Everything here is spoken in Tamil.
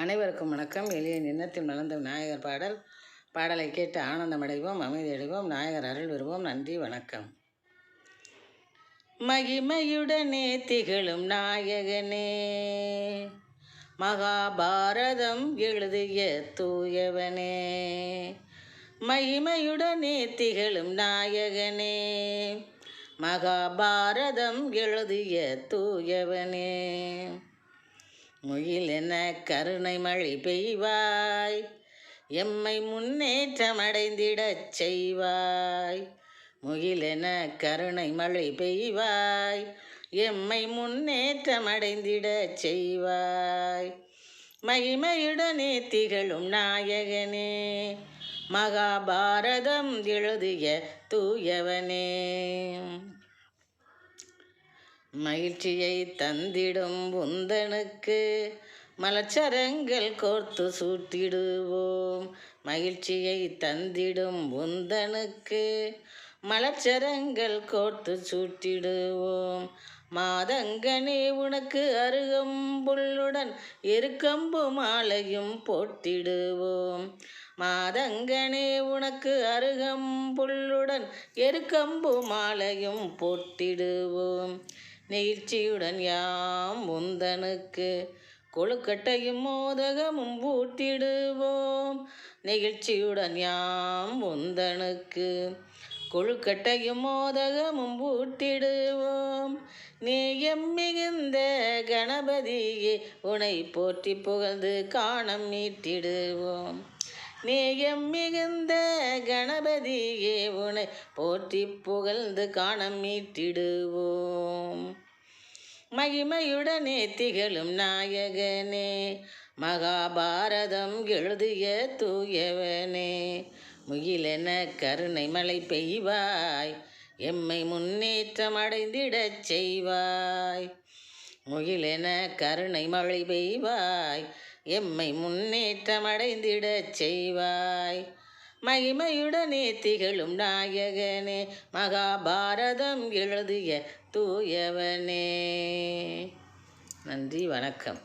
அனைவருக்கும் வணக்கம். எளிய நின்னத்தில் மலர்ந்த விநாயகர் பாடல். பாடலை கேட்டு ஆனந்தமடைவோம் அமைதியடைவோம் நாயகர் அருள் வருவோம் நன்றி வணக்கம். மகிமையுடனே திகழும் நாயகனே மகாபாரதம் எழுதிய தூயவனே மகிமையுடனே திகழும் நாயகனே மகாபாரதம் எழுதிய தூயவனே. முயில் முகிலென கருணை மழை பெய்வாய். எம்மை முன்னேற்றமடைந்திடச் செய்வாய். முகிலென கருணை மழை பெய்வாய். எம்மை முன்னேற்றமடைந்திடச் செய்வாய். மகிமையுடனே திகழும் நாயகனே மகாபாரதம் எழுதிய தூயவனே. மகிழ்ச்சியை தந்திடும் உந்தனுக்கு மலச்சரங்கள் கோர்த்து சூட்டிடுவோம். மகிழ்ச்சியை தந்திடும் உந்தனுக்கு மலச்சரங்கள் கோர்த்து சூட்டிடுவோம். மாதங்கனே உனக்கு அருகம்புள்ளுடன் எருக்கம்பு மாலையும் போட்டிடுவோம். மாதங்கனே உனக்கு அருகம்புள்ளுடன் எருக்கம்பு மாலையும் போட்டிடுவோம். நீழ்ச்சியுடன் யாம் முந்தனுக்கு கொழுக்கட்டையும் மோதகமும் பூட்டிடுவோம். நெகிழ்ச்சியுடன் யாம் முந்தனுக்கு கொழுக்கட்டையும் மோதகமும் பூட்டிடுவோம். நேயம் மிகுந்த கணபதியே உனை போற்றி புகழ்ந்து காணம் மீட்டிடுவோம் நேயம் மிகுந்த கணபதியே உனை போற்றி புகழ்ந்து காணம் மீட்டிடுவோம். மகிமையுடனே திகழும் நாயகனே மகாபாரதம் எழுதிய தூயவனே முகிலென கருணை மழை பெய்வாய் எம்மை முன்னேற்றம் அடைந்திடச் செய்வாய். முகிலென கருணை மழை பெய்வாய் எம்மை முன்னேற்றம் அடைந்திடச் செய்வாய். மகிமையுடனே திகழும் நாயகனே மகாபாரதம் எழுதிய தூயவனே. நன்றி வணக்கம்.